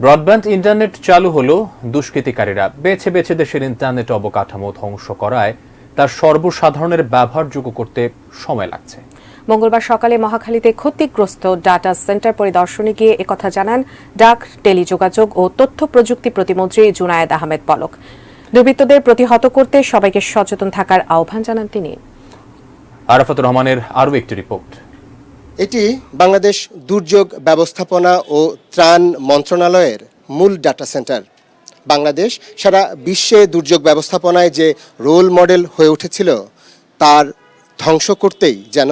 Broadband internet চালু হলো দুষ্কৃতিকারীরা। বেছে বেছে দেশের ইন্টারনেট অবকাঠামো ধ্বংস করায় তার সর্বসাধারণের ব্যবহারযোগ্য করতে সময় লাগছে। মঙ্গলবার সকালে মহাখালীতে ক্ষতিগ্রস্ত ডাটা সেন্টার পরিদর্শনে গিয়ে একথা জানান ডাক টেলিযোগাযোগ ও তথ্য প্রযুক্তি প্রতিমন্ত্রী জুনায়েদ আহমেদ পলক। দুর্বৃত্তদের প্রতিহত করতে সবাইকে সচেতন থাকার আহ্বান জানান তিনি। আরাফাত রহমানের আরও একটি রিপোর্ট। এটি বাংলাদেশ দুর্যোগ ব্যবস্থাপনা ও ত্রাণ মন্ত্রণালয়ের মূল ডাটা সেন্টার বাংলাদেশ সারা বিশ্বে দুর্যোগ ব্যবস্থাপনায় যে রোল মডেল হয়ে উঠেছিল, তার ধ্বংস করতেই যেন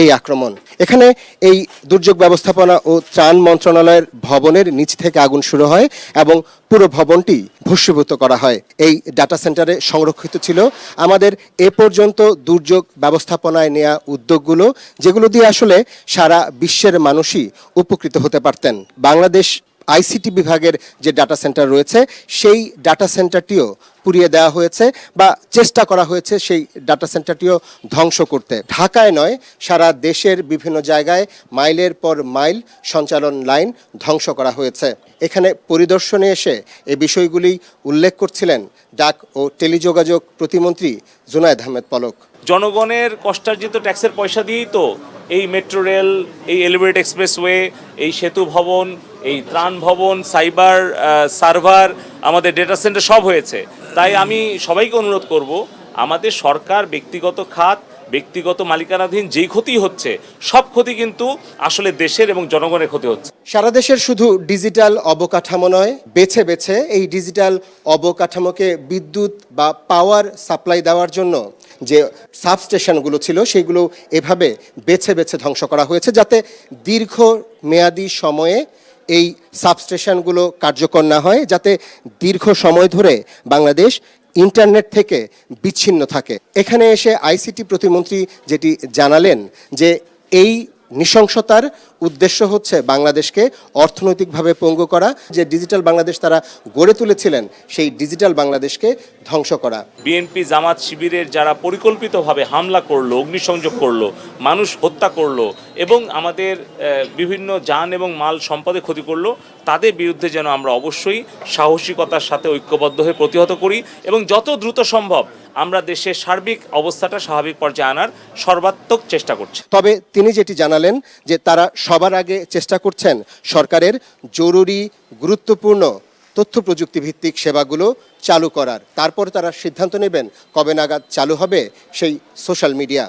এই আক্রমণ। এখানে এই দুর্যোগ ব্যবস্থাপনা ও ত্রাণ মন্ত্রণালয়ের ভবনের নিচ থেকে আগুন শুরু হয় এবং পুরো ভবনটি ভস্মীভূত করা হয়। এই ডাটা সেন্টারে সংরক্ষিত ছিল। আমাদের এ পর্যন্ত দুর্যোগ ব্যবস্থাপনায় নেওয়া উদ্যোগগুলো, যেগুলো দিয়ে আসলে সারা বিশ্বের মানুষই উপকৃত হতে পারতেন। বাংলাদেশ আইসিটি বিভাগের যে ডাটা সেন্টার রয়েছে, সেই ডাটা সেন্টারটিও পুড়িয়ে দেওয়া হয়েছে বা চেষ্টা করা হয়েছে সেই ডাটা সেন্টারটিও ধ্বংস করতে। ঢাকায় নয়, সারা দেশের বিভিন্ন জায়গায় মাইলের পর মাইল সঞ্চালন লাইন ধ্বংস করা হয়েছে। এখানে পরিদর্শনে এসে এ বিষয়গুলি উল্লেখ করছিলেন ডাক ও টেলিযোগাযোগ প্রতিমন্ত্রী জুনায়েদ আহমেদ পলক। জনগণের কষ্টার্জিত ট্যাক্সের পয়সা দিয়েই তো এই মেট্রো রেল, এই এলিভেটেড এক্সপ্রেসওয়ে, এই সেতু ভবন, এই ত্রাণ ভবন, সাইবার সার্ভার, আমাদের ডেটা সেন্টার সব হয়েছে। তাই আমি সবাইকে অনুরোধ করব, আমাদের সরকার ব্যক্তিগত খাত ব্যক্তিগত মালিকানাধীন যেই ক্ষতি হচ্ছে, সব ক্ষতি কিন্তু আসলে দেশের এবং জনগণের ক্ষতি হচ্ছে। সারা দেশের শুধু ডিজিটাল অবকাঠামো নয়, বেছে বেছে এই ডিজিটাল অবকাঠামোকে বিদ্যুৎ বা পাওয়ার সাপ্লাই দেওয়ার জন্য যে সাবস্টেশনগুলো ছিল, সেগুলো এভাবে বেছে বেছে ধ্বংস করা হয়েছে যাতে দীর্ঘ মেয়াদি সময়ে এই সাবস্টেশনগুলো কার্যকর না হয়, যাতে দীর্ঘ সময় ধরে বাংলাদেশ ইন্টারনেট থেকে বিচ্ছিন্ন থাকে। এখানে এসে আইসিটি প্রতিমন্ত্রী যেটি জানালেন যে এই নৃশংসতার উদ্দেশ্য হচ্ছে বাংলাদেশকে অর্থনৈতিকভাবে পঙ্গু করা, যে ডিজিটাল বাংলাদেশ তারা গড়ে তুলেছিলেন, সেই ডিজিটাল বাংলাদেশকে ধ্বংস করা। বিএনপি জামাত শিবিরের যারা পরিকল্পিতভাবে হামলা করল, অগ্নিসংযোগ করল, মানুষ হত্যা করল এবং আমাদের বিভিন্ন যান এবং মাল সম্পদে ক্ষতি করল, তাদের বিরুদ্ধে যেন আমরা অবশ্যই সাহসিকতার সাথে ঐক্যবদ্ধ হয়ে প্রতিহত করি এবং যত দ্রুত সম্ভব আমরা দেশের সার্বিক অবস্থাটা স্বাভাবিক পর্যায়ে আনার সর্বাত্মক চেষ্টা করছি। তবে তিনি যেটি জানালেন যে তারা সবার আগে চেষ্টা করছেন সরকারের জরুরি, গুরুত্বপূর্ণ তথ্য প্রযুক্তি ভিত্তিক সেবাগুলো চালু করার। তারপর তারা সিদ্ধান্ত নেবেন কবে নাগাদ চালু হবে সেই সোশ্যাল মিডিয়া।